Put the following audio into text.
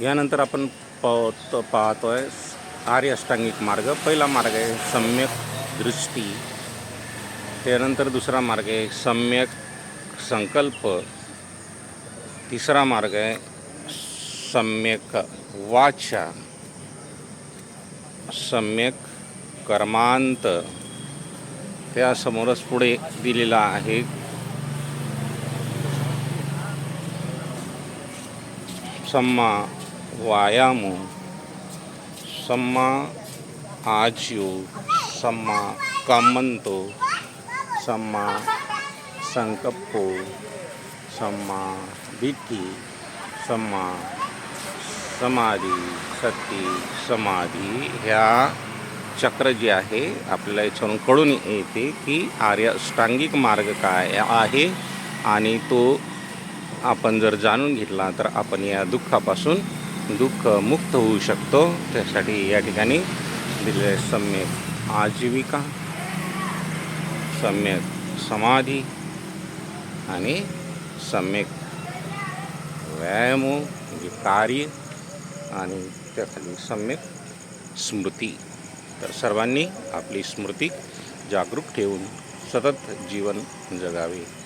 यानंतर आपण पाहतो आहे आर्य अष्टांगिक मार्ग. पहिला मार्ग आहे सम्यक दृष्टी. त्यानंतर दुसरा मार्ग आहे सम्यक संकल्प. तिसरा मार्ग आहे सम्यक वाचा. सम्यक कर्मांत. त्यासमोरच पुढे दिलेला आहे सम्मा वायाम सम्मा आज्यो सम्मा कामंतो सम्मा संकप्पो सम्मा दिट्ठी सम्मा समाधी सती समाधी ह्या चक्र जे आहे आपल्याला याच्यावरून कळून येते की आर्य अष्टांगिक मार्ग काय आहे आणि तो आपण जर जाणून घेतला तर आपण या दुःखापासून दुःख मुक्त होऊ शकतो. त्यासाठी या ठिकाणी दिलेले सम्यक आजीविका सम्यक समाधी आणि सम्यक व्यायाम म्हणजे कार्य आणि त्याखाली सम्यक स्मृती. तर सर्वांनी आपली स्मृती जागरूक ठेवून सतत जीवन जगावे.